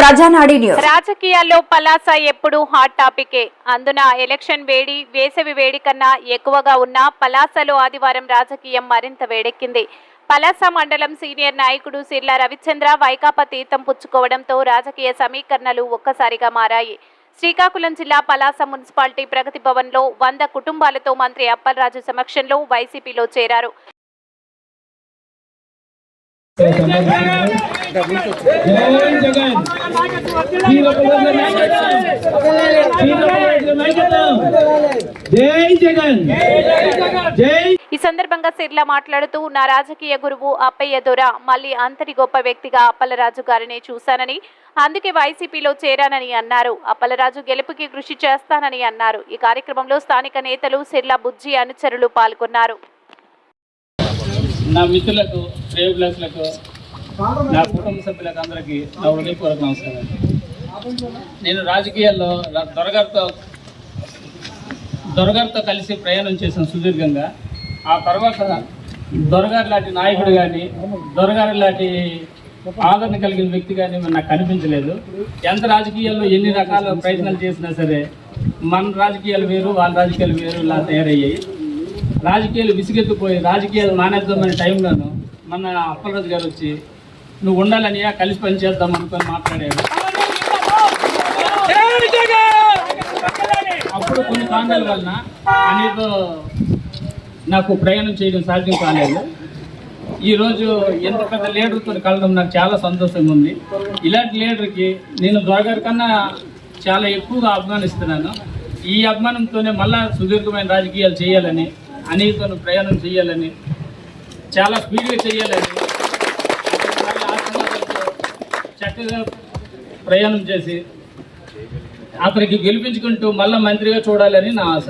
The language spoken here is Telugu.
ప్రజానాడి న్యూస్. రాజకీయాల్లో పలాస ఎప్పుడు హాట్ టాపికే. అందున ఎలక్షన్ వేడి వేసవి వేడి కన్నా ఎక్కువగా ఉన్న పలాసలో ఆదివారం రాజకీయం మరింత వేడెక్కింది. పలాస మండలం సీనియర్ నాయకుడు సిర్ల రవిచంద్ర వైకాపా తీర్థం పుచ్చుకోవడంతో రాజకీయ సమీకరణలు ఒక్కసారిగా మారాయి. శ్రీకాకుళం జిల్లా పలాస మున్సిపాలిటీ ప్రగతి భవన్లో వంద కుటుంబాలతో మంత్రి అప్పలరాజు సమక్షంలో వైసీపీలో చేరారు. జై జగన్ వీరభద్ర నాయకత్వం వీరభద్ర నాయకత్వం జై జగన్ జై ఈ సందర్భంగా సిర్లా మాట్లాడుతూ నా రాజకీయ గురువు అప్పయ్య దొర మళ్ళీ అంతటి గొప్ప వ్యక్తిగా అప్పలరాజు గారిని చూశానని అందుకే వైసీపీలో చేరానని అన్నారు. అప్పలరాజు గెలుపుకి కృషి చేస్తానని అన్నారు. ఈ కార్యక్రమంలో స్థానిక నేతలు సిర్లా బుజ్జి అనుచరులు పాల్గొన్నారు. నా మిత్రులకు నా కుటుంబ సభ్యులకు అందరికీ నా హృదయపూర్వక నమస్కారం నేను రాజకీయాల్లో దొరగారితో దొరగారితో కలిసి ప్రయాణం చేసిన సుదీర్ఘంగా ఆ తర్వాత దొరగారి లాంటి నాయకుడు కానీ దొరగారి లాంటి ఆదరణ కలిగిన వ్యక్తి కానీ నాకు కనిపించలేదు. ఎంత రాజకీయాల్లో ఎన్ని రకాల ప్రయత్నాలు చేసినా సరే మన రాజకీయాలు వేరు వాళ్ళ రాజకీయాలు వేరు ఇలా తయారయ్యాయి. రాజకీయాలు విసిగెత్తిపోయి రాజకీయాలు మానేద్దామనే టైంలోను మన అప్పలరాజు గారు వచ్చి నువ్వు ఉండాలని కలిసి పనిచేద్దాం అనుకొని మాట్లాడారు. అప్పుడు కొన్ని కారణాల వలన అనేక నాకు ప్రయాణం చేయడం సాధ్యం కాలేదు. ఈరోజు ఎంత పెద్ద లీడర్తో కలడం నాకు చాలా సంతోషంగా ఉంది. ఇలాంటి లీడర్కి నేను దొరగారి కన్నా చాలా ఎక్కువగా అభిమానిస్తున్నాను. ఈ అభిమానంతోనే మళ్ళా సుదీర్ఘమైన రాజకీయాలు చేయాలని అనేకను ప్రయాణం చేయాలని చాలా స్పీడ్గా చేయాలని చాలా ఆశీర్వాదాలతో చక్కగా ప్రయాణం చేసి అతనికి గెలిపించుకుంటూ మళ్ళీ మంత్రిగా చూడాలని నా ఆశ.